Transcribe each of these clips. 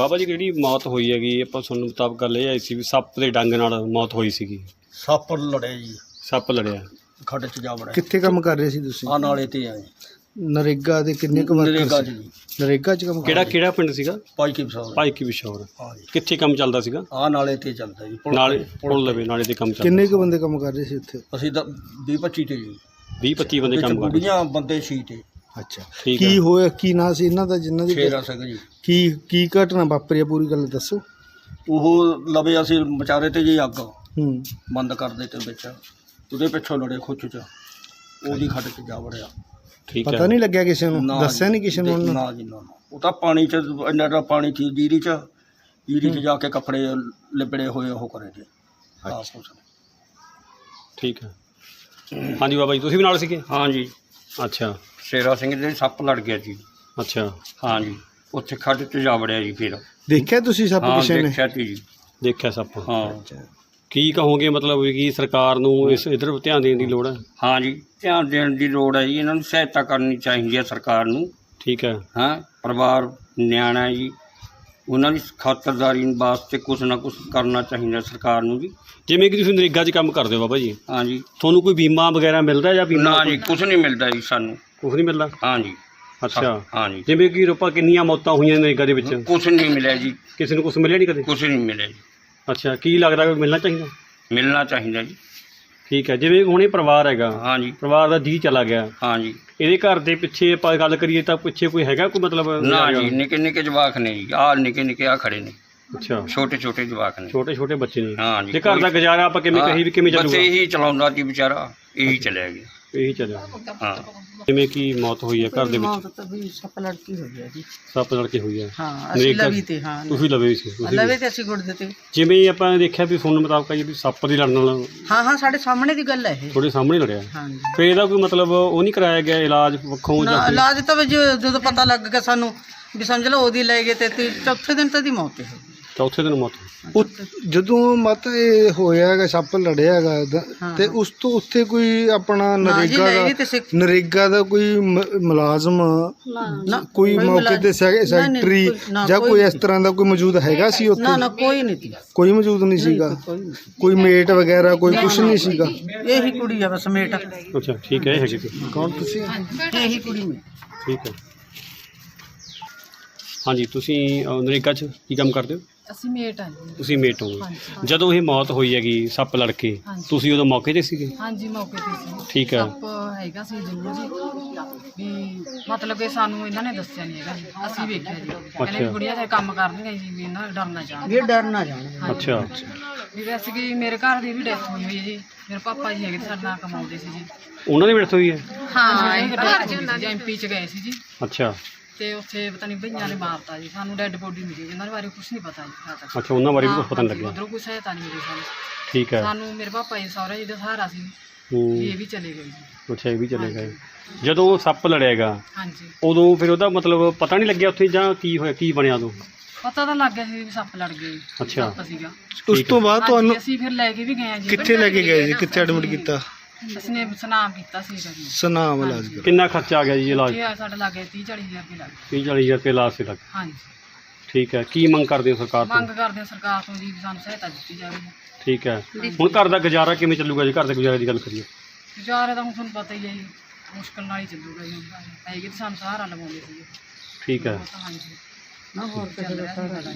ਬਾਬਾ ਜੀ ਜਿਹੜੀ ਮੌਤ ਹੋਈ ਹੈਗੀ ਆਪਾਂ ਸੁਣਨ ਮੁਤਾਬਕ ਗੱਲ ਇਹ ਆਈ ਸੀ ਵੀ ਸੱਪ ਦੇ ਡੰਗ ਨਾਲ ਮੌਤ ਹੋਈ ਸੀਗੀ। ਸੱਪ ਲੜਿਆ ਜੀ। ਸੱਪ ਲੜਿਆ। ਖੱਡ ਚ ਜਾ ਵੜਿਆ। ਕਿੱਥੇ ਕੰਮ ਕਰ ਰਹੇ ਸੀ ਤੁਸੀਂ? ਆ ਨਾਲੇ ਤੇ ਆ ਜੀ। ਨਰੇਗਾ ਦੇ ਕਿੰਨੇ ਕੁ ਵਰਕਰ ਨਰੇਗਾ ਚ ਸੀ? ਜੀ। ਨਰੇਗਾ ਚ ਕੰਮ ਕਰ ਕਿਹੜਾ? ਕਿਹੜਾ ਪਿੰਡ ਸੀਗਾ? ਪਾਈ ਕੀ ਬਸਾਉ ਭਾਈ ਕੀ ਵਿਸ਼ੌਰ। ਹਾਂ ਜੀ। ਕਿੱਥੇ ਕੰਮ ਚੱਲਦਾ ਸੀਗਾ? ਆ ਨਾਲੇ ਤੇ ਚੱਲਦਾ ਜੀ ਪੁਲ ਨਾਲੇ ਪੁਲ ਲਵੇ ਨਾਲੇ ਤੇ ਕੰਮ ਚੱਲਦਾ ਕਿੰਨੇ ਕੁ ਬੰਦੇ ਕੰਮ ਕਰ ਰਹੇ ਸੀ ਉੱਥੇ? ਅਸੀਂ ਤਾਂ 20 25 ਤੇ ਜੀ। 20 25 ਬੰਦੇ ਵਿੱਚ ਕੰਮ ਕਰਦੇ ਬੁੜੀਆਂ ਬੰਦੇ ਸੀ ਤੇ। ਅੱਛਾ। ਠੀਕ ਕੀ ਹੋਇਆ? ਕੀ ਨਾਂ ਸੀ ਇਹਨਾਂ ਦਾ ਜਿਨ੍ਹਾਂ ਦੀ ਸ਼ੇਰਾ ਸਿੰਘ ਜੀ। ਕੀ ਕੀ ਘਟਨਾ ਵਾਪਰੀ ਆ ਪੂਰੀ ਗੱਲ ਦੱਸੋ। ਉਹ ਲਵੇ ਅਸੀਂ ਵਿਚਾਰੇ ਤੇ ਜੀ ਅੱਗ ਹੂੰ। ਬੰਦ ਕਰ ਦਿੱਤੇ ਵਿੱਚ। ਉਹਦੇ ਪਿੱਛੋਂ ਲੜੇ ਖੁੱਚ ਚ। ਉਹਦੀ ਖੱਡ ਚ ਜਾ ਵੜਿਆ। ਠੀਕ ਪਤਾ ਹੈ। ਨਹੀਂ ਲੱਗਿਆ ਕਿਸੇ ਨੂੰ? ਨਾ ਦੱਸਿਆ ਨਹੀਂ ਕਿਸੇ ਨੂੰ ਉਹਨੂੰ? ਨਾ ਜੀ ਨਾ ਨਾ। ਉਹ ਤਾਂ ਪਾਣੀ ਚ ਇੰਨਾ ਦਾ ਪਾਣੀ ਸੀ ਜੀਰੀ ਚ। ਜੀਰੀ ਚ ਜਾ ਕੇ ਕੱਪੜੇ ਲਿਬੜੇ ਹੋਏ ਉਹ ਕਰੇ ਜੀ। ਠੀਕ ਹੈ। ਹਾਂਜੀ ਬਾਬਾ ਜੀ ਤੁਸੀਂ ਵੀ ਨਾਲ ਸੀਗੇ? ਹਾਂ ਜੀ। ਅੱਛਾ। ਸ਼ੇਰਾ ਸਿੰਘ ਦੇ ਸੱਪ ਲੜ ਗਿਆ ਜੀ ਅੱਛਾ। ਹਾਂ ਜੀ ਉੱਥੇ ਖੱਡ 'ਚ ਜਾ ਵੜਿਆ ਜੀ ਫਿਰ। ਦੇਖਿਆ ਤੁਸੀਂ ਸੱਪ ਹਾਂ ਕਿਸੇ ਨੇ? ਦੇਖਿਆ ਤੀ ਜੀ। ਦੇਖਿਆ ਸੱਪ। ਹਾਂ। ਅੱਛਾ। ਕੀ ਕਹੋਗੇ ਮਤਲਬ ਵੀ ਕੀ ਸਰਕਾਰ ਨੂੰ ਇਸ ਇਧਰ ਧਿਆਨ ਦੇਣ ਦੀ ਲੋੜ ਹੈ? ਹਾਂ ਜੀ ਧਿਆਨ ਦੇਣ ਦੀ ਲੋੜ ਹੈ ਜੀ ਇਹਨਾਂ ਨੂੰ ਸਹਾਇਤਾ ਕਰਨੀ ਚਾਹੀਦੀ ਹੈ ਸਰਕਾਰ ਨੂੰ। ਠੀਕ ਹੈ। ਹਾਂ ਪਰਿਵਾਰ ਨਿਆਣਾ ਜੀ ਉਹਨਾਂ ਦੀ ਖਾਤਰਦਾਰੀ ਵਾਸਤੇ ਕੁਝ ਨਾ ਕੁਝ ਕਰਨਾ ਚਾਹੀਦਾ ਸਰਕਾਰ ਨੂੰ ਜੀ। ਜਿਵੇਂ ਕਿ ਤੁਸੀਂ ਨਰੇਗਾ 'ਚ ਕੰਮ ਕਰਦੇ ਹੋ ਬਾਬਾ ਜੀ। ਹਾਂ ਜੀ। ਤੁਹਾਨੂੰ ਕੋਈ ਬੀਮਾ ਵਗੈਰਾ ਮਿਲਦਾ ਜਾਂ ਬੀਮਾ ਨਾ ਜੀ ਕੁਝ ਨਹੀਂ ਮਿਲਦਾ ਜੀ ਸਾਨੂੰ। ਕੁਝ ਨਹੀਂ ਮਿਲਦਾ? ਹਾਂ ਜੀ ਅੱਛਾ। ਹਾਂ ਜੀ ਜਿਵੇਂ ਕਿ ਰੋਪਾ ਕਿੰਨੀਆਂ ਮੌਤਾਂ ਹੋਈਆਂ ਨਰੇਗਾ ਦੇ ਵਿੱਚ? ਕੁਝ ਨਹੀਂ ਮਿਲਿਆ ਜੀ। ਕਿਸੇ ਨੂੰ ਕੁਝ ਮਿਲਿਆ ਨਹੀਂ ਕਦੇ? ਕੁਝ ਨਹੀਂ ਮਿਲਿਆ ਜੀ। ਅੱਛਾ ਕੀ ਲੱਗਦਾ ਕਿ ਮਿਲਣਾ ਚਾਹੀਦਾ? ਮਿਲਣਾ ਚਾਹੀਦਾ ਜੀ। ਠੀਕ ਹੈ ਜਿਵੇਂ ਹੁਣ ਪਰਿਵਾਰ ਹੈਗਾ ਹਾਂ ਜੀ। ਪਰਿਵਾਰ ਦਾ ਜੀ ਚਲਾ ਗਿਆ। ਹਾਂ ਜੀ। ਇਹਦੇ ਘਰ ਦੇ ਪਿੱਛੇ ਆਪਾਂ ਗੱਲ ਕਰੀਏ ਤਾਂ ਪਿੱਛੇ ਕੋਈ ਹੈਗਾ ਕੋਈ ਮਤਲਬ ਨਾ ਜੀ ਨਿੱਕੇ ਨਿੱਕੇ ਜਵਾਕ ਨੇ ਜੀ। ਆਹ ਨਿੱਕੇ ਨਿੱਕੇ ਆ ਖੜੇ ਨੇ। ਅੱਛਾ। ਛੋਟੇ ਛੋਟੇ ਜਵਾਕ ਨੇ। ਛੋਟੇ ਛੋਟੇ ਬੱਚੇ ਨੇ। ਹਾਂ ਜੀ ਜੇ ਘਰ ਦਾ ਗੁਜ਼ਾਰਾ ਆਪਾਂ ਕਿਵੇਂ ਕਹੀ ਵੀ ਕਿਵੇਂ ਚੱਲੂਗਾ? ਇਹੀ ਚਲਾਉਂਦਾ ਸੀ ਵਿਚਾਰਾ ਇਹੀ ਚਲਿਆ ਗਿਆ। ਇਹੀ ਚੱਲਿਆ। ਹਾਂ। ਜਿਵੇਂ ਕਿ ਮੌਤ ਹੋਈ ਹੈ ਘਰ ਦੇ ਵਿੱਚ? ਤਾਂ ਵੀ ਸੱਪ ਲੜਕੀ ਹੋਈ ਹੈ ਜੀ। ਸੱਪ ਲੜ ਕੇ ਹੋਈ ਹੈ। ਹਾਂ ਅਸੀਂ ਲਵੀ ਤੇ ਹਾਂ ਤੁਸੀਂ ਲਵੇ। ਸੀ ਤੁਸੀਂ ਲਵੇ ਤੇ ਅਸੀਂ ਗੁੜ ਦਿੱਤੇ। ਜਿਵੇਂ ਆਪਾਂ ਦੇਖਿਆ ਵੀ ਸੁਣਨ ਮੁਤਾਬਕ ਇਹ ਵੀ ਸੱਪ ਦੀ ਲੜਨ ਨਾਲ ਹਾਂ ਹਾਂ ਸਾਡੇ ਸਾਹਮਣੇ ਦੀ ਗੱਲ ਹੈ ਇਹ। ਤੁਹਾਡੇ ਸਾਹਮਣੇ ਲੜਿਆ। ਹਾਂ ਜੀ ਫਿਰ ਇਹਦਾ ਕੋਈ ਮਤਲਬ ਉਹ ਨਹੀਂ ਕਰਾਇਆ ਗਿਆ ਇਲਾਜ ਵੱਖੋਂ ਨਾ ਜਾਂ ਕੋਈ- ਇਲਾਜ ਤਾਂ ਵੀ ਜੋ- ਜਦੋਂ ਪਤਾ ਲੱਗ ਗਿਆ ਸਾਨੂੰ ਵੀ ਸਮਝ ਲਓ ਉਹਦੀ ਲੈ ਗਏ ਤੇ ਤੀ- ਚੌਥੇ ਦਿਨ ਤਾਂ ਦੀ ਮੌਤ ਹੈ। ਚੌਥੇ ਦਿਨ ਮੌਤ ਉਹ ਜਦੋਂ ਮਤ ਇਹ ਹੋਇਆ ਹੈਗਾ ਸੱਪ ਲੜਿਆ ਹੈਗਾ ਹਾਂ। ਤੇ ਉਸ ਤੋਂ ਉੱਥੇ ਕੋਈ ਆਪਣਾ ਨਾ ਜੀ ਨਰੇਗਾ ਲੈ ਦਾ ਸਿੱਖ ਨਰੇਗਾ ਦਾ ਕੋਈ ਮ- ਮੁਲਾਜ਼ਮ ਨਾ ਕੋਈ ਮੌਕੇ ਮੁਲਾਜ਼ਮ- ਤੇ ਸੈ- ਨਹੀਂ, ਸੈਕਟਰੀ ਕੋਈ- ਨਾ, ਜਾਂ ਕੋਈ ਕੋਈ ਇਸ ਤਰ੍ਹਾਂ ਦਾ ਕੋਈ ਮੌਜੂਦ ਹੈਗਾ ਸੀ ਨਾ ਉੱਥੇ? ਨਾ ਕੋਈ ਨਹੀਂ ਸੀ। ਕੋਈ ਮੌਜੂਦ ਨਹੀਂ ਸੀਗਾ? ਕੋਈ ਨਹੀਂ ਕੋਈ ਮੇਟ ਵਗੈਰਾ ਕੋਈ ਕੁਝ ਨਹੀਂ ਸੀਗਾ? ਇਹੀ ਕੁੜੀ ਆ ਬਸ ਮੇਟ। ਅੱਛਾ ਠੀਕ ਹੈ ਇਹ ਹੈਗੇ। ਕੌਣ ਤੁਸੀਂ? ਇਹੀ ਕੁੜੀ ਮੇ। ਠੀਕ ਹੈ। ਹਾਂਜੀ ਤੁਸੀਂ ਨਰੇਗਾ 'ਚ ਕੀ ਕੰਮ ਕਰਦੇ ਹੋ? ਅਸੀਂ ਮੇਟ ਹਾਂ ਜੀ। ਤੁਸੀਂ ਮੇਟ ਹੋ ਹਾਂਜੀ ਜਦੋਂ ਇਹ ਮੌਤ ਹੋਈ ਹੈਗੀ ਸੱਪ ਲੜ ਕੇ ਹਾਂਜੀ। ਤੁਸੀਂ ਉਦੋਂ ਮੌਕੇ ਤੇ ਸੀਗੇ? ਹਾਂਜੀ ਮੌਕੇ ਤੇ ਸੀ। ਠੀਕ ਹੈ। ਸੱਪ ਹੈਗਾ ਸੀ ਜ਼ਰੂਰ ਜੀ। ਵੀ ਮਤਲਬ ਕਿ ਸਾਨੂੰ ਇਹਨਾਂ ਨੇ ਦੱਸਿਆ ਨਹੀਂ ਹੈਗਾ ਜੀ। ਅਸੀਂ ਵੇਖਿਆ ਜੀ। ਕਹਿੰਦੇ ਵੀ ਅੱਛਾ। ਕੁੜੀਆਂ ਤੇ ਕੰਮ ਕਰਦੀਆਂ ਜੀ ਵੀ ਇਹਨਾਂ ਨੂੰ ਡਰਨਾ ਚਾਹੁੰਦੇ ਇਹ ਡਰ ਨਾ ਜਾਣ। ਅੱਛਾ। ਵੀ ਵੈਸੇ ਕਿ ਮੇਰੇ ਘਰ ਦੀ ਵੀ ਡੈਥ ਹੋਈ ਹੋਈ ਹੈ ਜੀ। ਮੇਰੇ ਪਾਪਾ ਜੀ ਹੈਗੇ ਤੇ ਸਾਡੇ ਨਾਲ ਕਮਾਉਂਦੇ ਸੀ ਜੀ। ਉਹਨਾਂ ਦੀ ਮ੍ਰਿਤ ਹੋਈ ਹੈ? ਹਾਂ ਇਹ ਡੈਥ ਜੀ ਐਮਪੀ ਚ ਗਏ ਸੀ ਜੀ। ਅੱਛਾ। ਤੇ ਉੱਥੇ ਪਤਾ ਨਹੀਂ ਭਈਆਂ ਨੇ ਮਾਰਤਾ ਜੀ ਸਾਨੂੰ ਡੈੱਡ ਬੋਡੀ ਮਿਲੀ ਜੀ ਉਹਨਾਂ ਦੇ ਬਾਰੇ ਕੁਝ ਨਹੀਂ ਪਤਾ ਜੀ ਤੱਕ। ਅੱਛਾ ਉਹਨਾਂ ਬਾਰੇ ਵੀ ਪਤਾ ਨਹੀਂ ਲੱਗਿਆ? ਉਧਰੋਂ ਕੋਈ ਸਹਾਇਤਾ ਨਹੀਂ ਮਿਲੀ ਸਾਨੂੰ। ਠੀਕ ਹੈ। ਸਾਨੂੰ ਮੇਰੇ ਪਾਪਾ ਜੀ ਸਹੁਰਾ ਜੀ ਦਾ ਸਹਾਰਾ ਸੀ ਵੀ ਇਹ ਵੀ ਚਲੇ ਗਏ ਜੀ। ਅੱਛਾ ਇਹ ਵੀ ਚਲੇ ਗਏ। ਜਦੋਂ ਉਹ ਸੱਪ ਲੜਿਆਗਾ ਹਾਂਜੀ। ਉਦੋਂ ਫਿਰ ਉਹਦਾ ਮਤਲਬ ਪਤਾ ਨਹੀਂ ਲੱਗਿਆ ਉੱਥੇ ਜਾਂ ਕੀ ਹੋਇਆ ਕੀ ਬਣਿਆ ਉਦੋਂ? ਪਤਾ ਤਾਂ ਲੱਗ ਗਿਆ ਸੀ ਵੀ ਸੱਪ ਲੜ ਗਏ ਅੱਛਾ। ਸੱਪ ਸੀਗਾ। ਉਸ ਤੋਂ ਬਾਅਦ ਤੁਹਾਨੂੰ ਅਸੀਂ ਫਿਰ ਲੈ ਕੇ ਵੀ ਗਏ ਆ ਜੀ ਕਿੱਥੇ ਲੈ ਕੇ ਗਏ ਜੀ? ਕਿੱਥੇ ਐਡਮਿਟ ਕੀਤਾ? ਅਸੀਂ ਨੇ ਸਨਾਮ ਕੀਤਾ ਸੀ ਜੀ ਸਨਾਮ ਇਲਾਜ ਕਰ ਕਿੰਨਾ ਖਰਚਾ ਆ ਗਿਆ ਜੀ ਇਲਾਜ? ਇਹ ਸਾਡਾ ਲੱਗ ਗਿਆ 30 40 ਹਜ਼ਾਰ ਰੁਪਏ ਲੱਗ ਗਏ। 30 40000 ਰੁਪਏ ਇਲਾਜ ਤੇ ਲੱਗ ਹਾਂਜੀ। ਠੀਕ ਹੈ ਕੀ ਮੰਗ ਕਰਦੇ ਹੋ ਸਰਕਾਰ ਤੋਂ? ਮੰਗ ਕਰਦੇ ਹਾਂ ਸਰਕਾਰ ਤੋਂ ਜੀ ਵੀ ਸਾਨੂੰ ਸਹਾਇਤਾ ਦਿੱਤੀ ਜਾਵੇ। ਠੀਕ ਹੈ। ਹੁਣ ਘਰ ਦਾ ਗੁਜ਼ਾਰਾ ਕਿਵੇਂ ਚੱਲੂਗਾ ਜੀ? ਘਰ ਦੇ ਗੁਜ਼ਾਰੇ ਦੀ ਗੱਲ ਕਰੀਏ। ਗੁਜ਼ਾਰਾ ਤਾਂ ਹੁਣ ਤੁਹਾਨੂੰ ਪਤਾ ਹੀ ਹੈ ਜੀ ਮੁਸ਼ਕਲ ਨਾਲ ਹੀ ਚੱਲੂਗਾ ਜੀ ਹੈਗੇ ਤਾਂ ਸਾਨੂੰ ਸਹਾਰਾ ਲਵਾਉਂਦੇ ਸੀ ਠੀਕ ਹੈ। ਹਾਂਜੀ। ਨਾ ਹੋਰ ਕਿਸੇ ਦਾ ਸਹਾਰਾ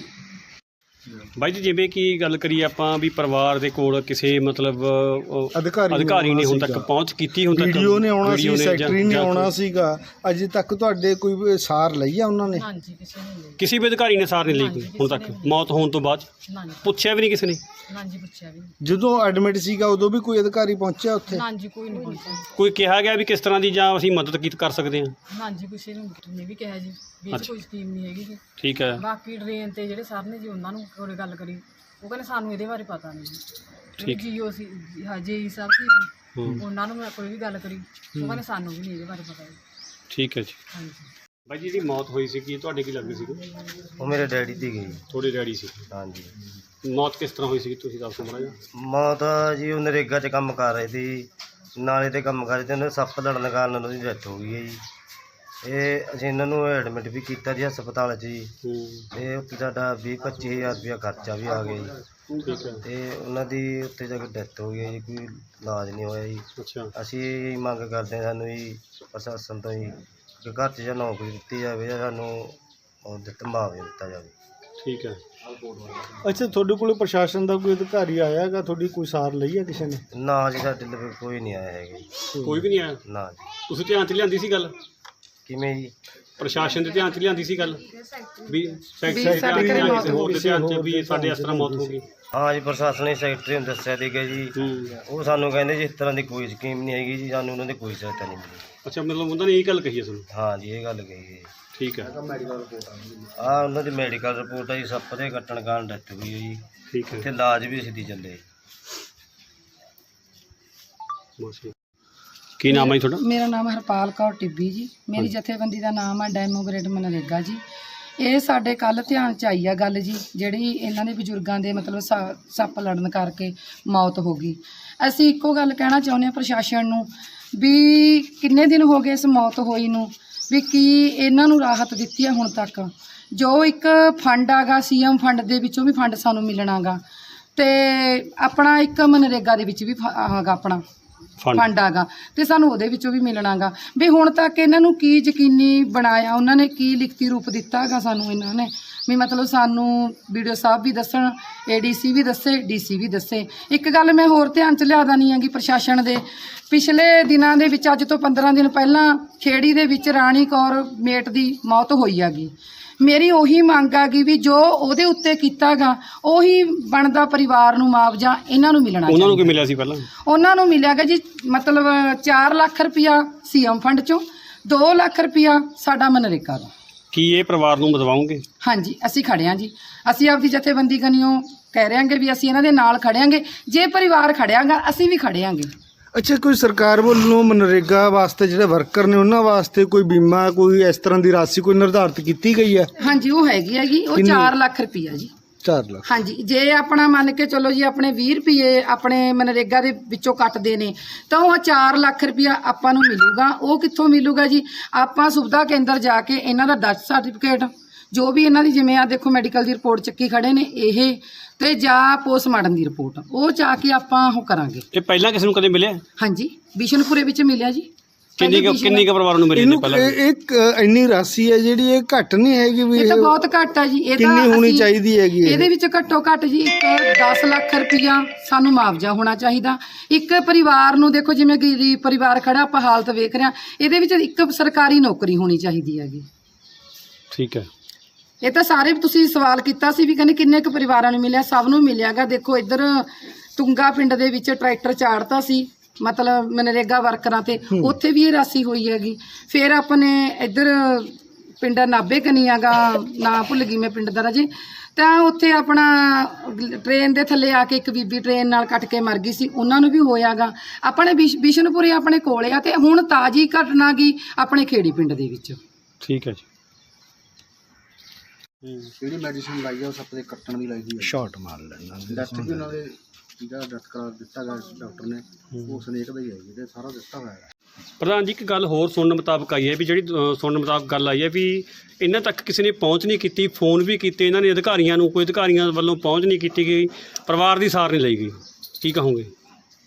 ਬਾਈ ਜੀ ਜਿਵੇਂ ਕਿ ਗੱਲ ਕਰੀਏ ਆਪਾਂ ਵੀ ਪਰਿਵਾਰ ਦੇ ਕੋਲ ਕਿਸੇ ਮਤਲਬ ਅਹ, ਅਧਿਕਾਰੀ ਅਧਿਕਾਰੀ ਨੇ ਹੁਣ ਤੱਕ ਸੀਗਾ। ਪਹੁੰਚ ਕੀਤੀ ਹੁਣ ਤੱਕ। ਵੀਡੀਓ ਨੇ ਆਉਣਾ ਵੀਡੀਓ ਸੀ ਜਾਂ- ਸੈਕਟਰੀ ਨੇ ਜਾਂ ਆਉਣਾ ਸੀਗਾ। ਅਜੇ ਤੱਕ ਤੁਹਾਡੇ ਕੋਈ ਸਾਰ ਲਈ ਆ ਉਹਨਾਂ ਨੇ? ਹਾਂਜੀ ਕਿਸੇ ਨੇ ਨਹੀਂ ਕਿਸੇ ਵੀ ਅਧਿਕਾਰੀ ਨੇ ਸਾਰ ਨਹੀਂ ਲਈ ਕੋਈ ਹੁਣ ਤੱਕ? ਮੌਤ ਹੋਣ ਤੋਂ ਬਾਅਦ? ਪੁੱਛਿਆ ਵੀ ਨਹੀਂ ਕਿਸੇ ਨੇ? ਨਾ ਜੀ ਪੁੱਛਿਆ ਵੀ ਨਹੀਂ। ਜਦੋਂ ਐਡਮਿਟ ਸੀਗਾ ਉਦੋਂ ਵੀ ਕੋਈ ਅਧਿਕਾਰੀ ਪਹੁੰਚਿਆ ਉੱਥੇ? ਕੋਈ ਨਹੀਂ ਪੁੱਛਿਆ ਕੋਈ ਕਿਹਾ ਗਿਆ ਵੀ ਕਿਸ ਤਰ੍ਹਾਂ ਦੀ ਜਾਂ ਅਸੀਂ ਮਦਦ ਕੀ ਕਰ ਸਕਦੇ ਹਾਂ? ਨਾ ਜੀ ਕਿਸੇ ਨੂੰ ਨੇ ਵੀ ਕਿਹਾ ਜੀ। ਵੀ ਇਹ 'ਚ ਅੱਛਾ। ਕੋਈ ਸਕੀਮ ਨਹੀਂ ਹੈਗੀ ਜੀ। ਠੀਕ ਹੈ। ਬਾਕੀ ਟ੍ਰੇਨ ਤੇ ਜਿਹੜੇ ਸਰ ਨੇ ਜੀ ਉਹਨਾਂ ਨੂੰ ਕੋਲੇ ਗੱਲ ਕਰੀ ਉਹ ਕਹਿੰਦੇ ਸਾਨੂੰ ਇਹਦੇ ਬਾਰੇ ਪਤਾ ਨਹੀਂ ਜੀ। ਠੀਕ। ਜੀਓ ਸੀ ਹਾਂ ਜੀ ਸਾਹਿਬ ਸੀ ਜੀ। ਹੂੰ, ਉਹਨਾਂ ਨੂੰ ਮੈਂ ਕੋਈ ਵੀ ਗੱਲ ਕਰੀ ਉਹ ਕਹਿੰਦੇ ਸਾਨੂੰ ਵੀ ਨਹੀਂ ਇਹਦੇ ਬਾਰੇ ਪਤਾ ਜੀ। ਠੀਕ ਹੈ ਜੀ। ਹਾਂਜੀ। ਬਾਈ ਜੀ ਜਿਹੜੀ ਮੌਤ ਹੋਈ ਸੀ ਕੀ ਤੁਹਾਡੇ ਕੀ ਲੱਗਦੇ ਸੀ ਉਹ ਮੇਰੇ ਡੈਡੀ ਦੀ ਗਈ। ਥੋੜੀ ਡੈਡੀ ਸੀ। ਹਾਂਜੀ। ਮੌਤ ਕਿਸ ਤਰ੍ਹਾਂ ਹੋਈ ਸੀ ਤੁਸੀਂ ਦੱਸੋ ਮਾੜਾ ਜਿਹਾ। ਮਾਂ ਤਾਂ ਜੀ ਉਹ ਨਰੇਗਾ 'ਚ ਕੰਮ ਕਰ ਰਹੇ ਸੀ। ਨਾਲੇ ਤੇ ਕੰਮ ਕਰ ਰਹੇ ਤੇ ਉਹਨੇ ਸੱਪ ਲੜਨ ਕਾਰਨ ਉਹਨਾਂ ਦੀ ਡੈਥ ਹੋ ਗਈ ਹੈ ਜੀ। ਇਹ ਅਸੀਂ ਇਹਨਾਂ ਨੂੰ ਐਡਮਿਟ ਵੀ ਕੀਤਾ ਜੀ ਹਸਪਤਾਲ 'ਚ ਜੀ। ਤੇ ਉੱਥੇ ਸਾਡਾ 20 25000 ਰੁਪਇਆ ਖਰਚਾ ਵੀ ਆ ਗਿਆ ਜੀ। ਠੀਕ ਹੈ। ਤੇ ਉਹਨਾਂ ਦੀ ਉੱਥੇ ਜਾ ਕੇ ਡੈਥ ਹੋ ਗਈ ਜੀ ਕੋਈ ਇਲਾਜ ਨਹੀਂ ਹੋਇਆ ਜੀ। ਅੱਛਾ। ਅਸੀਂ ਇਹ ਮੰਗ ਕਰਦੇ ਹਾਂ ਸਾਨੂੰ ਜੀ ਪ੍ਰਸ਼ਾਸਨ ਤੋਂ ਜੀ ਕਿ ਘਰ 'ਚ ਜਾਂ ਨੌਕਰੀ ਦਿੱਤੀ ਜਾਵੇ ਜਾਂ ਸਾਨੂੰ ਉਹ ਦਿੱਤਾ ਮੁਆਵਜ਼ਾ ਦਿੱਤਾ ਜਾਵੇ। ਠੀਕ ਹੈ। ਅੱਛਾ ਤੁਹਾਡੇ ਕੋਲ ਪ੍ਰਸ਼ਾਸਨ ਦਾ ਕੋਈ ਅਧਿਕਾਰੀ ਆਇਆ ਹੈਗਾ? ਤੁਹਾਡੀ ਕੋਈ ਸਾਰ ਲਈ ਹੈ ਕਿਸੇ ਨੇ? ਨਾ ਜੀ ਸਾਡੇ ਲਈ ਕੋਈ ਨਹੀਂ ਆਇਆ ਹੈਗਾ ਕੋਈ ਵੀ ਨਹੀਂ ਆਇਆ? ਨਾ ਜੀ। ਤੁਸੀਂ ਧਿਆਨ 'ਚ ਲਿਆਂਦੀ ਸੀ ਗੱਲ? ਕਿਵੇਂ ਜੀ? ਪ੍ਰਸ਼ਾਸਨ ਦੇ ਧਿਆਨ 'ਚ ਲਿਆਂਦੀ ਸੀ ਗੱਲ? ਵੀ ਸੈਕਟਰੀ ਸਾਡੇ ਘਰੇ ਮੌਤ ਹੋਰ ਦੇ ਧਿਆਨ 'ਚ ਵੀ ਸਾਡੇ ਇਸ ਤਰ੍ਹਾਂ ਮੌਤ ਹੋ ਗਈ। ਹਾਂ ਜੀ ਪ੍ਰਸ਼ਾਸਨ ਨੇ ਸੈਕਟਰੀ ਨੂੰ ਦੱਸਿਆ ਸੀਗਾ ਜੀ। ਹੂੰ। ਉਹ ਸਾਨੂੰ ਕਹਿੰਦੇ ਜੀ ਇਸ ਤਰ੍ਹਾਂ ਦੀ ਕੋਈ ਸਕੀਮ ਨਹੀਂ ਹੈਗੀ ਜੀ ਸਾਨੂੰ ਉਹਨਾਂ ਦੀ ਕੋਈ ਸਹਾਇਤਾ ਨਹੀਂ ਮਿਲੀ। ਅੱਛਾ ਮਤਲਬ ਉਹਨਾਂ ਨੇ ਇਹ ਗੱਲ ਕਹੀ ਹੈ ਤੁਹਾਨੂੰ ਹਾਂ ਜੀ ਇਹ ਗੱਲ ਕਹੀ ਹੈ। ਠੀਕ ਹੈ। ਆ ਉਹਨਾਂ ਦੀ ਮੈਡੀਕਲ ਰਿਪੋਰਟ ਹੈ ਜੀ ਸੱਪ ਦੇ ਕੱਟਣ ਕਾਰਨ ਡੈਥ ਹੋਈ ਹੈ ਜੀ। ਠੀਕ ਹੈ। ਇੱਥੇ ਇਲਾਜ ਵੀ ਸਿੱਧੀ ਚੱਲੇ। ਬਸ ਠੀਕ। ਕੀ ਨਾਮ ਹੈ ਜੀ ਤੁਹਾਡਾ? ਮੇਰਾ ਨਾਮ ਹਰਪਾਲ ਕੌਰ ਟਿੱਬੀ ਜੀ। ਮੇਰੀ ਜਥੇਬੰਦੀ ਦਾ ਨਾਮ ਹੈ ਡੈਮੋਗ੍ਰੇਟ ਮਨਰੇਗਾ ਜੀ। ਇਹ ਸਾਡੇ ਕੱਲ ਧਿਆਨ ਚ ਆਈ ਆ ਗੱਲ ਜੀ ਜਿਹੜੀ ਇਹਨਾਂ ਦੇ ਬਜ਼ੁਰਗਾਂ ਦੇ ਮਤਲਬ ਸਾ- ਸੱਪ ਲੜਨ ਕਰਕੇ ਮੌਤ ਹੋ ਗਈ। ਅਸੀਂ ਇੱਕੋ ਗੱਲ ਕਹਿਣਾ ਚਾਹੁੰਦੇ ਹਾਂ ਪ੍ਰਸ਼ਾਸਨ ਨੂੰ ਵੀ ਕਿੰਨੇ ਦਿਨ ਹੋ ਗਏ ਇਸ ਮੌਤ ਹੋਈ ਨੂੰ ਵੀ ਕੀ ਇਹਨਾਂ ਨੂੰ ਰਾਹਤ ਦਿੱਤੀ ਹੈ ਹੁਣ ਤੱਕ? ਜੋ ਇੱਕ ਫੰਡ ਆਗਾ ਸੀਐਮ ਫੰਡ ਦੇ ਵਿੱਚੋਂ ਵੀ ਫੰਡ ਸਾਨੂੰ ਮਿਲਣਾਗਾ। ਤੇ ਆਪਣਾ ਇੱਕ ਮਨਰੇਗਾ ਦੇ ਵਿੱਚ ਵੀ ਫ- ਆਗਾ ਆਪਣਾ। ਫੰਡ। ਫੰਡ ਆਗਾ। ਤੇ ਸਾਨੂੰ ਉਹਦੇ ਵਿੱਚੋਂ ਵੀ ਮਿਲਣਾਗਾ। ਵੀ ਹੁਣ ਤੱਕ ਇਹਨਾਂ ਨੂੰ ਕੀ ਯਕੀਨੀ ਬਣਾਇਆ? ਉਹਨਾਂ ਨੇ ਕੀ ਲਿਖਤੀ ਰੂਪ ਦਿੱਤਾਗਾ ਸਾਨੂੰ ਇਹਨਾਂ ਨੇ? ਵੀ ਮਤਲਬ ਸਾਨੂੰ ਵੀਡੀਓ ਸਾਹਿਬ ਵੀ ਦੱਸਣ ਏਡੀਸੀ ਵੀ ਦੱਸੇ ਡੀਸੀ ਵੀ ਦੱਸੇ। ਇੱਕ ਗੱਲ ਮੈਂ ਹੋਰ ਧਿਆਨ ਚ ਲਿਆਦਾ ਨਹੀਂ ਹੈਗੀ ਪ੍ਰਸ਼ਾਸਨ ਦੇ। ਪਿਛਲੇ ਦਿਨਾਂ ਦੇ ਵਿੱਚ, ਅੱਜ ਤੋਂ 15 ਦਿਨ ਪਹਿਲਾਂ ਖੇੜੀ ਦੇ ਵਿੱਚ ਰਾਣੀ ਕੌਰ ਮੇਟ ਦੀ ਮੌਤ ਹੋਈ ਹੈਗੀ। ਮੇਰੀ ਉਹੀ ਮੰਗ ਆ ਗਈ ਵੀ ਜੋ ਉਹਦੇ ਉੱਤੇ ਕੀਤਾਗਾ ਉਹੀ ਬਣਦਾ ਪਰਿਵਾਰ ਨੂੰ ਮੁਆਵਜ਼ਾ ਇਹਨਾਂ ਨੂੰ ਮਿਲਣਾ ਉਹਨਾਂ ਨੂੰ ਕੀ ਮਿਲਿਆ ਸੀ ਪਹਿਲਾਂ? ਉਹਨਾਂ ਨੂੰ ਮਿਲਿਆਗਾ ਜੀ ਮਤਲਬ 4 ਲੱਖ ਰੁਪਇਆ ਸੀਐਮ ਫੰਡ ਚੋਂ 2 ਲੱਖ ਰੁਪਇਆ ਸਾਡਾ ਮਨਰੇਗਾ ਦਾ। ਕੀ ਇਹ ਪਰਿਵਾਰ ਨੂੰ ਬਦਵਾਉਂਗੇ ਹਾਂਜੀ ਅਸੀਂ ਖੜੇ ਹਾਂ ਜੀ। ਅਸੀਂ ਆਪਦੀ ਜਥੇਬੰਦੀ ਕਨੀਓ ਕਹਿ ਰਹੇ ਹਾਂਗੇ ਵੀ ਅਸੀਂ ਇਹਨਾਂ ਦੇ ਨਾਲ ਖੜਿਆਂਗੇ ਜੇ ਪਰਿਵਾਰ ਖੜਿਆਗਾ ਅਸੀਂ ਵੀ ਖੜਿਆਂਗੇ ਅੱਛਾ ਕੋਈ ਸਰਕਾਰ ਵੱਲੋਂ ਮਨਰੇਗਾ ਵਾਸਤੇ ਜਿਹੜੇ ਵਰਕਰ ਨੇ ਉਹਨਾਂ ਵਾਸਤੇ ਕੋਈ ਬੀਮਾ ਕੋਈ ਇਸ ਤਰ੍ਹਾਂ ਦੀ ਰਾਸ਼ੀ ਕੋਈ ਨਿਰਧਾਰਿਤ ਕੀਤੀ ਗਈ ਹੈ? ਹਾਂਜੀ ਉਹ ਹੈਗੀ ਹੈਗੀ ਉਹ ਕਿੰਨੀ? 4 ਲੱਖ ਰੁਪਇਆ ਜੀ। 4 ਲੱਖ। ਹਾਂਜੀ ਜੇ ਆਪਣਾ ਮੰਨ ਕੇ ਚਲੋ ਜੀ ਆਪਣੇ 20 ਰੁਪਏ ਆਪਣੇ ਮਨਰੇਗਾ ਦੇ ਵਿੱਚੋਂ ਕੱਟਦੇ ਨੇ ਤਾਂ ਉਹ 4 ਲੱਖ ਰੁਪਇਆ ਆਪਾਂ ਨੂੰ ਮਿਲੂਗਾ। ਉਹ ਕਿੱਥੋਂ ਮਿਲੂਗਾ ਜੀ? ਆਪਾਂ ਸੁਵਿਧਾ ਕੇਂਦਰ ਜਾ ਕੇ ਇਹਨਾਂ ਦਾ ਡੈਥ ਸਰਟੀਫਿਕੇਟ ਜੋ ਵੀ ਇਹਨਾਂ ਦੀ ਜਿਵੇਂ ਆ ਦੇਖੋ ਮੈਡੀਕਲ ਦੀ ਰਿਪੋਰਟ ਚੱਕੀ ਖੜੇ ਨੇ ਇਹ ਤੇ ਜਾਂ ਪੋਸਟਮਾਰਟਮ ਦੀ ਰਿਪੋਰਟ ਉਹ ਜਾ ਕੇ ਆਪਾਂ ਉਹ ਕਰਾਂਗੇ। ਇਹ ਪਹਿਲਾਂ ਕਿਸੇ ਨੂੰ ਕਦੇ ਮਿਲਿਆ? ਹਾਂਜੀ ਬਿਸ਼ਨਪੁਰੇ ਵਿੱਚ ਮਿਲਿਆ ਜੀ। ਕਿੰਨੀ ਕੁ- ਕਿੰਨੀ ਕੁ ਪਰਿਵਾਰ ਨੂੰ ਮਿਲੀ ਇਹਨੂੰ ਪਹਿਲਾਂ? ਇਹ ਇੱਕ ਇੰਨੀ ਰਾਸ਼ੀ ਹੈ ਜਿਹੜੀ ਇਹ ਘੱਟ ਨਹੀਂ ਹੈਗੀ ਵੀ ਇਹ ਤਾਂ ਬਹੁਤ ਘੱਟ ਹੈ ਜੀ। ਇਹ ਤਾਂ ਕਿੰਨੀ ਹੋਣੀ ਅਸੀਂ- ਚਾਹੀਦੀ ਹੈਗੀ ਇਹ? ਇਹਦੇ ਵਿੱਚ ਘੱਟੋ ਘੱਟ ਜੀ ਇੱਕ 10 ਲੱਖ ਰੁਪਇਆ ਸਾਨੂੰ ਮੁਆਵਜ਼ਾ ਹੋਣਾ ਚਾਹੀਦਾ। ਇੱਕ ਪਰਿਵਾਰ ਨੂੰ ਦੇਖੋ ਜਿਵੇਂ ਗਰੀਬ ਪਰਿਵਾਰ ਖੜਾ ਆਪਾਂ ਹਾਲਤ ਵੇਖ ਰਹੇ ਹਾਂ ਇਹਦੇ ਵਿੱਚ ਇੱਕ ਸਰਕਾਰੀ ਨੌਕਰੀ ਹੋਣੀ ਚਾਹੀਦੀ ਹੈਗੀ। ਠੀਕ ਹੈ। ਇਹ ਤਾਂ ਸਾਰੇ ਤੁਸੀਂ ਸਵਾਲ ਕੀਤਾ ਸੀ ਵੀ ਕਹਿੰਦੇ ਕਿੰਨੇ ਕੁ ਪਰਿਵਾਰਾਂ ਨੂੰ ਮਿਲਿਆ ਸਭ ਨੂੰ ਮਿਲਿਆਗਾ। ਦੇਖੋ ਇੱਧਰ ਤੁੰਗਾ ਪਿੰਡ ਦੇ ਵਿੱਚ ਟਰੈਕਟਰ ਚਾੜਤਾ ਸੀ ਮਤਲਬ ਮਨਰੇਗਾ ਵਰਕਰਾਂ ਤੇ। ਉੱਥੇ ਵੀ ਇਹ ਰਾਸ਼ੀ ਹੋਈ ਹੈਗੀ। ਫਿਰ ਆਪਣੇ ਇੱਧਰ ਪਿੰਡ ਨਾਬੇ ਕਨੀਆਗਾ ਨਾਂ ਭੁੱਲ ਗਈ ਮੈਂ ਪਿੰਡ ਦਾ ਰਾਜੇ। ਤਾਂ ਉੱਥੇ ਆਪਣਾ ਟ੍ਰੇਨ ਦੇ ਥੱਲੇ ਆ ਕੇ ਇੱਕ ਬੀਬੀ ਟ੍ਰੇਨ ਨਾਲ ਕੱਟ ਕੇ ਮਰ ਗਈ ਸੀ। ਉਹਨਾਂ ਨੂੰ ਵੀ ਹੋਇਆਗਾ। ਆਪਣੇ ਬਿਸ਼- ਬਿਸ਼ਨਪੁਰੇ ਆਪਣੇ ਕੋਲੇ ਆ ਤੇ ਹੁਣ ਤਾਜੀ ਘਟਨਾ ਗਈ ਆਪਣੇ ਖੇੜੀ ਪਿੰਡ ਦੇ ਵਿੱਚ। ਠੀਕ ਹੈ ਜੀ। ਜਿਹੜੀ ਮੈਡੀਸਿਨ ਲਾਈ ਆ ਉਹ ਸੱਪ ਦੇ ਕੱਟਣ ਦੀ ਲਾਈ ਹੋਈ ਹੈ ਸ਼ਾਰਟ ਮਾਰ ਲੈਣਾ ਡਾਕਟਰ ਵੀ ਉਹਨਾਂ ਦੇ ਜਿਹੜਾ ਡਾਕਟਰ ਕਰਾ ਦਿੱਤਾ ਗਿਆ ਡਾਕਟਰ ਨੇ ਉਹ ਸਨੇਕ ਦਾ ਹੀ ਹੈ ਜਿਹੜੇ ਸਾਰਾ ਦਿੱਤਾ ਹੋਇਆ ਹੈ। ਪ੍ਰਧਾਨ ਜੀ ਇੱਕ ਗੱਲ ਹੋਰ ਸੁਣਨ ਮੁਤਾਬਕ ਆਈ ਹੈ ਵੀ ਜਿਹੜੀ ਸੁਣਨ ਮੁਤਾਬਕ ਗੱਲ ਆਈ ਹੈ ਵੀ ਇਹਨਾਂ ਤੱਕ ਕਿਸੇ ਨੇ ਪਹੁੰਚ ਨਹੀਂ ਕੀਤੀ ਫੋਨ ਵੀ ਕੀਤੇ ਇਹਨਾਂ ਨੇ ਅਧਿਕਾਰੀਆਂ ਨੂੰ ਕੋਈ ਅਧਿਕਾਰੀਆਂ ਵੱਲੋਂ ਪਹੁੰਚ ਨਹੀਂ ਕੀਤੀ ਗਈ ਪਰਿਵਾਰ ਦੀ ਸਾਰ ਨਹੀਂ ਲਈ ਗਈ। ਕੀ ਕਹੋਗੇ?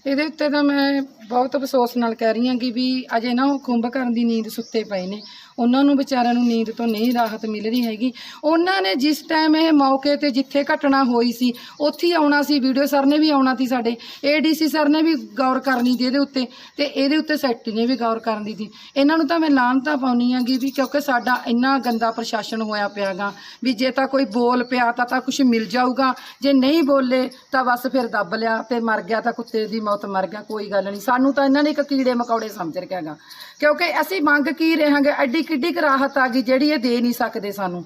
ਇਹਦੇ ਉੱਤੇ ਤਾਂ ਮੈਂ ਬਹੁਤ ਅਫਸੋਸ ਨਾਲ ਕਹਿ ਰਹੀ ਹਾਂ ਕਿ ਵੀ ਅਜੇ ਨਾ ਉਹ ਕੁੰਭ ਕਰਨ ਦੀ ਨੀਂਦ ਸੁੱਤੇ ਪਏ ਨੇ। ਉਹਨਾਂ ਨੂੰ ਵਿਚਾਰਿਆਂ ਨੂੰ ਨੀਂਦ ਤੋਂ ਨਹੀਂ ਰਾਹਤ ਮਿਲ ਰਹੀ ਹੈਗੀ। ਉਹਨਾਂ ਨੇ ਜਿਸ ਟਾਈਮ ਇਹ ਮੌਕੇ ਤੇ ਜਿੱਥੇ ਘਟਨਾ ਹੋਈ ਸੀ, ਉੱਥੇ ਹੀ ਆਉਣਾ ਸੀ। ਵੀਡੀਓ ਸਰ ਨੇ ਵੀ ਆਉਣਾ ਸੀ ਸਾਡੇ। ਏਡੀਸੀ ਸਰ ਨੇ ਵੀ ਗੌਰ ਕਰਨੀ ਸੀ ਇਹਦੇ ਉੱਤੇ ਤੇ ਇਹਦੇ ਉੱਤੇ ਸੈਕਟਰੀ ਨੇ ਵੀ ਗੌਰ ਕਰਨ ਦੀ ਸੀ। ਇਹਨਾਂ ਨੂੰ ਤਾਂ ਮੈਂ ਲਾਹਨਤਾਂ ਪਾਉਣੀ ਹੈਗੀ ਵੀ ਕਿਉਂਕਿ ਸਾਡਾ ਇੰਨਾ ਗੰਦਾ ਪ੍ਰਸ਼ਾਸਨ ਹੋਇਆ ਪਿਆਗਾ ਵੀ ਜੇ ਤਾਂ ਕੋਈ ਬੋਲ ਪਿਆ ਤਾਂ ਤਾਂ ਕੁਝ ਮਿਲ ਜਾਊਗਾ। ਜੇ ਨਹੀਂ ਬੋਲੇ ਤਾਂ ਬਸ ਫਿਰ ਦੱਬ ਲਿਆ ਤੇ ਮਰ ਗਿਆ ਤਾਂ ਕੁੱਤੇ ਦੀ ਮੌਤ ਮਰ ਗਿਆ, ਕੋਈ ਗੱਲ ਨਹੀਂ। ਸਾਨੂੰ ਤਾਂ ਇਹਨਾਂ ਨੇ ਇੱਕ ਕੀੜੇ ਮਕੌੜੇ ਸਮਝ ਰੱਖਿਆਗਾ ਕਿਉਂਕਿ ਅਸੀਂ ਮੰਗ ਕੀ ਰਹਾਂਗੇ? ਐਡੀ ਕਿੱਡੀ ਕੁ ਆ ਗਈ ਜਿਹੜੀ ਇਹ ਦੇ ਨਹੀਂ ਸਕਦੇ ਸਾਨੂੰ।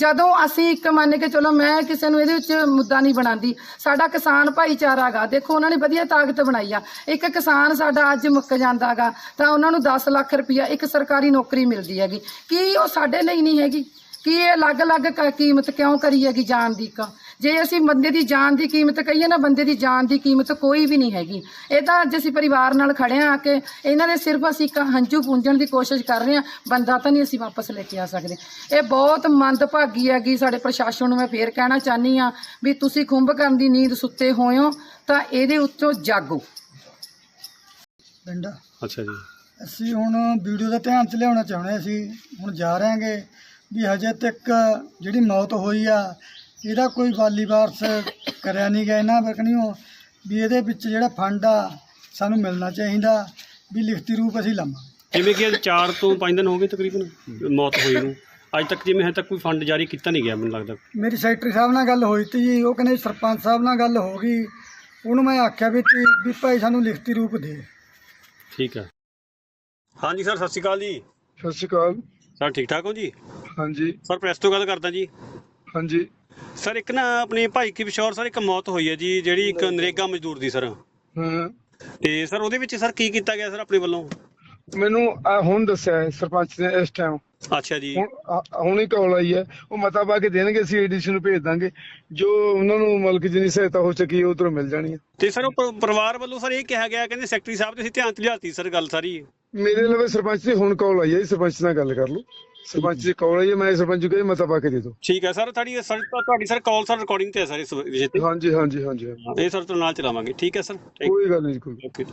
ਜਦੋਂ ਅਸੀਂ ਇੱਕ ਮੰਨ ਕੇ ਚਲੋ ਮੈਂ ਕਿਸੇ ਨੂੰ ਇਹਦੇ ਵਿੱਚ ਮੁੱਦਾ ਨਹੀਂ ਬਣਾਉਂਦੀ, ਸਾਡਾ ਕਿਸਾਨ ਭਾਈਚਾਰਾ ਗਾ ਦੇਖੋ, ਉਹਨਾਂ ਨੇ ਵਧੀਆ ਤਾਕਤ ਬਣਾਈ ਆ। ਇੱਕ ਕਿਸਾਨ ਸਾਡਾ ਅੱਜ ਮੁੱਕ ਜਾਂਦਾਗਾ ਤਾਂ ਉਹਨਾਂ ਨੂੰ 10 ਲੱਖ ਰੁਪਇਆ ਇੱਕ ਸਰਕਾਰੀ ਨੌਕਰੀ ਮਿਲਦੀ ਹੈਗੀ। ਕੀ ਉਹ ਸਾਡੇ ਲਈ ਨਹੀਂ ਹੈਗੀ? ਕੀ ਇਹ ਅਲੱਗ-ਅਲੱਗ ਕੀਮਤ ਕਿਉਂ ਕਰੀ ਹੈਗੀ ਜਾਣ ਦੀ ਕ ਜੇ ਅਸੀਂ ਬੰਦੇ ਦੀ ਜਾਨ ਦੀ ਕੀਮਤ ਕਹੀਏ ਨਾ ਬੰਦੇ ਦੀ ਜਾਨ ਦੀ ਕੀਮਤ ਕੋਈ ਵੀ ਨਹੀਂ ਹੈਗੀ। ਇਹ ਤਾਂ ਅੱਜ ਅਸੀਂ ਪਰਿਵਾਰ ਨਾਲ ਖੜੇ ਆ ਕੇ ਇਹਨਾਂ ਦੇ ਸਿਰਫ ਅਸੀਂ ਇੱਕ ਹੰਝੂ ਪੂੰਝਣ ਦੀ ਕੋਸ਼ਿਸ਼ ਕਰ ਰਹੇ ਆ ਬੰਦਾ ਤਾਂ ਨਹੀਂ ਅਸੀਂ ਵਾਪਸ ਲੈ ਕੇ ਆ ਸਕਦੇ। ਇਹ ਬਹੁਤ ਮੰਦਭਾਗੀ ਹੈਗੀ ਸਾਡੇ ਪ੍ਰਸ਼ਾਸਨ ਨੂੰ ਮੈਂ ਫੇਰ ਕਹਿਣਾ ਚਾਹਨੀ ਆ ਵੀ ਤੁਸੀਂ ਕੁੰਭਕਰਨ ਦੀ ਨੀਂਦ ਸੁੱਤੇ ਹੋਏ ਹੋ ਤਾਂ ਇਹਦੇ ਉੱਤੋਂ ਜਾਗੋ। ਪਿੰਡ। ਅੱਛਾ ਜੀ। ਅਸੀਂ ਹੁਣ ਵੀਡੀਓ ਦਾ ਧਿਆਨ ਚ ਲਿਆਉਣਾ ਚਾਹੁੰਦੇ ਅਸੀਂ ਹੁਣ ਜਾ ਰਹੇ ਹਾਂਗੇ ਵੀ ਹਜੇ ਤੱਕ ਜਿਹੜੀ ਮੌਤ ਹੋਈ ਆ ਇਹਦਾ ਕੋਈ ਵਾਲੀ ਵਾਰਸ ਕਰਿਆ ਨਹੀਂ ਗਿਆ ਇਹਨਾਂ ਵਰਕਣੀਓ ਵੀ ਇਹਦੇ ਵਿੱਚ ਜਿਹੜਾ ਫੰਡ ਆ ਸਾਨੂੰ ਮਿਲਣਾ ਚਾਹੀਦਾ ਵੀ ਲਿਖਤੀ ਰੂਪ ਅਸੀਂ ਲਵਾਂਗੇ। ਜਿਵੇਂ ਕਿ 4 ਤੋਂ 5 ਦਿਨ ਹੋ ਗਏ ਤਕਰੀਬਨ ਮੌਤ ਹੋਈ ਨੂੰ। ਅੱਜ ਤੱਕ ਜਿਵੇਂ ਹਜੇ ਤੱਕ ਕੋਈ ਫੰਡ ਜਾਰੀ ਕੀਤਾ ਨਹੀਂ ਗਿਆ ਮੈਨੂੰ ਲੱਗਦਾ। ਮੇਰੀ ਸੈਕਟਰੀ ਸਾਹਿਬ ਨਾਲ ਗੱਲ ਹੋਈ ਤੀ ਜੀ ਉਹ ਕਹਿੰਦੇ ਸਰਪੰਚ ਸਾਹਿਬ ਨਾਲ ਗੱਲ ਹੋ ਗਈ। ਉਹਨੂੰ ਮੈਂ ਆਖਿਆ ਵੀ ਤੀ- ਵੀ ਭਾਈ ਸਾਨੂੰ ਲਿਖਤੀ ਰੂਪ ਦੇ। ਠੀਕ ਹੈ ਹਾਂਜੀ ਸਰ ਸਤਿ ਸ਼੍ਰੀ ਅਕਾਲ ਜੀ। ਸਤਿ ਸ਼੍ਰੀ ਅਕਾਲ। ਸਰ ਠੀਕ ਠਾਕ ਹੋ ਜੀ? ਹਾਂਜੀ। ਸਰ ਪ੍ਰੈਸ ਤੋਂ ਗੱਲ ਕਰਦਾ ਜੀ। ਹਾਂਜੀ। ਸਰ ਇੱਕ ਨਾ ਆਪਣੇ ਭਾਈ ਕੀ ਵਿਸ਼ੌਰ ਸਰ ਇੱਕ ਮੌਤ ਹੋਈ ਹੈ ਜੀ ਜਿਹੜੀ ਇੱਕ ਨਰੇਗਾ ਮਜ਼ਦੂਰ ਦੀ ਸਰ। ਹਾਂ। ਤੇ ਸਰ ਉਹਦੇ ਵਿੱਚ ਸਰ ਕੀ ਕੀਤਾ ਗਿਆ ਸਰ ਆਪਣੇ ਵੱਲੋਂ? ਮੈਨੂੰ ਹੁਣ ਦੱਸਿਆ ਹੈ ਸਰਪੰਚ ਨੇ ਇਸ ਟਾਈਮ ਅੱਛਾ ਜੀ। ਹੁਣ ਆ- ਹੁਣ ਕਾਲ ਆਈ ਹੈ। ਉਹ ਮਤਾ ਪਾ ਕੇ ਦੇਣਗੇ ਅਸੀਂ ਏਡੀਸੀ ਨੂੰ ਭੇਜ ਦਾਂਗੇ। ਜੋ ਉਹਨਾਂ ਨੂੰ ਮਤਲਬ ਕਿ ਜਿੰਨੀ ਸਹਾਇਤਾ ਹੋ ਸਕੀ ਉਧਰੋਂ ਮਿਲ ਜਾਣੀ ਹੈ। ਤੇ ਸਰ ਉਹ ਪ- ਪਰਿਵਾਰ ਵੱਲੋਂ ਸਰ ਇਹ ਕਿਹਾ ਗਿਆ ਕਹਿੰਦੇ ਸੈਕਟਰੀ ਸਾਹਿਬ ਤੇ ਅਸੀਂ ਧਿਆਨ ਚ ਲਿਆਤੀ ਸਰ ਗੱਲ ਸਾਰੀ। ਮੇਰੇ ਲਵੇ ਸਰਪੰਚ ਦੀ ਹੁਣ ਕਾਲ ਆਈ ਹੈ ਜੀ, ਸਰਪੰਚ ਨਾਲ ਗੱਲ ਕਰ ਲਓ। ਸਰਪੰਚ ਦੀ ਕਾਲ ਹੈ ਮੈਂ ਸਰਪੰਚ ਕਿਹਾ ਜੀ ਮਤਾ ਪਾ ਕੇ ਦੇ ਦਿਓ। ਠੀਕ ਹੈ ਸਰ ਤੁਹਾਡੀ ਸਰ ਤੁਹਾਡੀ ਸਰ ਕਾਲ ਸਰ ਰਿਕਾਰਡਿੰਗ ਤੇ ਹੈ ਸਰ ਇਸ ਵਿਸ਼ੇ ਤੇ। ਹਾਂਜੀ ਹਾਂਜੀ ਹਾਂਜੀ ਹਾਂਜੀ। ਇਹ ਸਰ ਤੋਂ ਨਾਲ ਚਲਾਵਾਂਗੇ। ਠੀਕ ਹੈ ਸਰ ਕੋਈ ਗੱਲ ਨਹੀਂ ਕੋਈ ਓਕੇ